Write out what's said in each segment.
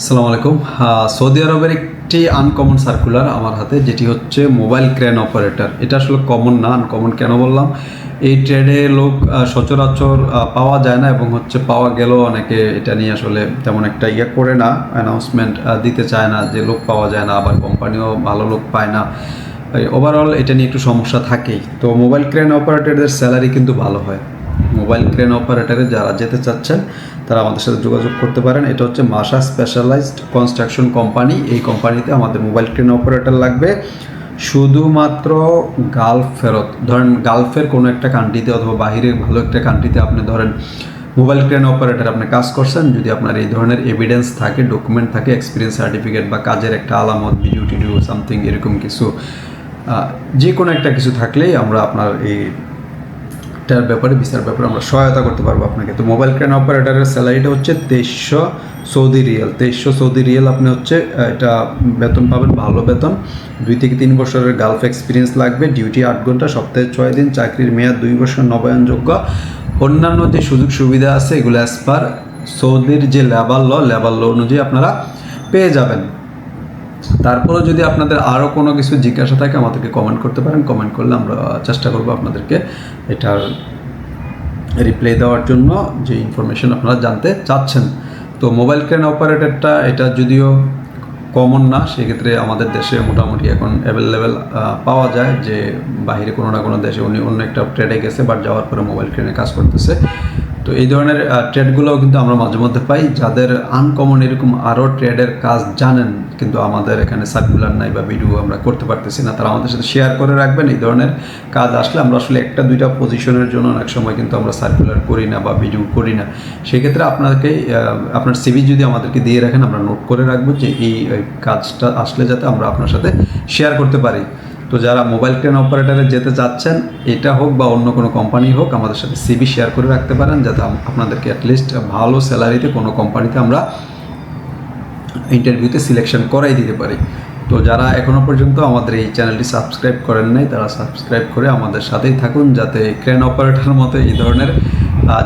আসসালামু আলাইকুম। সৌদি আরবের একটি আনকমন সার্কুলার আমার হাতে, যেটি হচ্ছে মোবাইল ক্রেন অপারেটর এটা আসলে কমন না আনকমন কেন বললাম? এই ট্রেডে লোক সচরাচর পাওয়া যায় না এবং হচ্ছে পাওয়া গেলেও অনেকে এটা নিয়ে আসলে তেমন একটা ইয়ে করে না অ্যানাউন্সমেন্ট দিতে চায় না যে লোক পাওয়া যায় না, আবার কোম্পানিও ভালো লোক পায় না। ওভারঅল এটা নিয়ে একটু সমস্যা থাকেই। তো মোবাইল ক্রেন অপারেটরদের স্যালারি কিন্তু ভালো হয়। মোবাইল ক্রেন অপারেটরে যারা যেতে চাচ্ছেন, তারা আমাদের সাথে যোগাযোগ করতে পারেন। এটা হচ্ছে মাসা স্পেশালাইজড কনস্ট্রাকশন কোম্পানি। এই কোম্পানিতে আমাদের মোবাইল ক্রেন অপারেটর লাগবে। শুধুমাত্র গালফ ফেরত, ধরেন গালফের কোনো একটা কান্ট্রিতে অথবা বাহিরের ভালো একটা কান্ট্রিতে আপনি ধরেন মোবাইল ক্রেন অপারেটর আপনি কাজ করছেন, যদি আপনার এই ধরনের এভিডেন্স থাকে ডকুমেন্ট থাকে এক্সপিরিয়েন্স সার্টিফিকেট বা কাজের একটা আলামত ভিডিও টিডিও সামথিং এরকম কিছু যে কোনো একটা কিছু থাকলেই আমরা আপনার এই এটার ব্যাপারে বিচার ব্যাপারে আমরা সহায়তা করতে পারব আপনাকে। তো মোবাইল ক্রেন অপারেটরের স্যালারিটা হচ্ছে তেইশশো সৌদি রিয়াল। তেইশশো সৌদি রিয়াল আপনি হচ্ছে এটা বেতন পাবেন, ভালো বেতন। দুই থেকে তিন বছরের গালফ এক্সপিরিয়েন্স লাগবে ডিউটি আট ঘণ্টা, সপ্তাহে ছয় দিন, চাকরির মেয়াদ দুই বছর, নবায়নযোগ্য। অন্যান্য যে সুযোগ সুবিধা আছে, এগুলো অ্যাজ পার সৌদির যে লেবার ল লেবার ল অনুযায়ী আপনারা পেয়ে যাবেন। তারপরেও যদি আপনাদের আরও কোনো কিছু জিজ্ঞাসা থাকে, আমাদেরকে কমেন্ট করতে পারেন। কমেন্ট করলে আমরা চেষ্টা করব আপনাদেরকে এটার রিপ্লাই দেওয়ার জন্য যে ইনফরমেশন আপনারা জানতে চাচ্ছেন। তো মোবাইল ক্রেন অপারেটরটা এটা যদিও কমন না, সেক্ষেত্রে আমাদের দেশে মোটামুটি এখন অ্যাভেলেবেল পাওয়া যায় যে বাইরে কোনো না কোনো দেশে উনি অন্য একটা ট্রেডে গেছে বাট যাওয়ার পরে মোবাইল ক্রেনে কাজ করতেছে। তো এই ধরনের ট্রেডগুলোও কিন্তু আমরা মাঝে মধ্যে পাই। যাদের আনকমন এরকম আরও ট্রেডের কাজ জানেন, কিন্তু আমাদের এখানে সার্কুলার নাই বা ভিডিও আমরা করতে পারতেছি না, তারা আমাদের সাথে শেয়ার করে রাখবেন। এই ধরনের কাজ আসলে আমরা আসলে একটা, দুইটা পজিশনের জন্য অনেক সময় কিন্তু আমরা সার্কুলার করি না বা ভিডিও করি না। সেক্ষেত্রে আপনাকে আপনার সিভি যদি আমাদেরকে দিয়ে রাখেন, আমরা নোট করে রাখব যে এই কাজটা আসলে যাতে আমরা আপনার সাথে শেয়ার করতে পারি। তো যারা মোবাইল ক্রেন অপারেটরে যেতে চাচ্ছেন, এটা হোক বা অন্য কোনো কোম্পানি হোক, আমাদের সাথে সিবি শেয়ার করে রাখতে পারেন, যাতে আপনাদেরকে অ্যাটলিস্ট ভালো স্যালারিতে কোনো কোম্পানিতে আমরা ইন্টারভিউতে সিলেকশন করাই দিতে পারি। তো যারা এখনও পর্যন্ত আমাদের এই চ্যানেলটি সাবস্ক্রাইব করেন নাই, তারা সাবস্ক্রাইব করে আমাদের সাথেই থাকুন, যাতে ক্রেন অপারেটার মতো এই ধরনের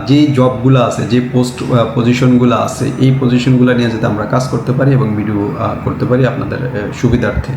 যে জবগুলো আছে, যে পোস্ট পজিশনগুলো আছে, এই পজিশনগুলো নিয়ে যাতে আমরা কাজ করতে পারি এবং ভিডিও করতে পারি আপনাদের সুবিধার্থে।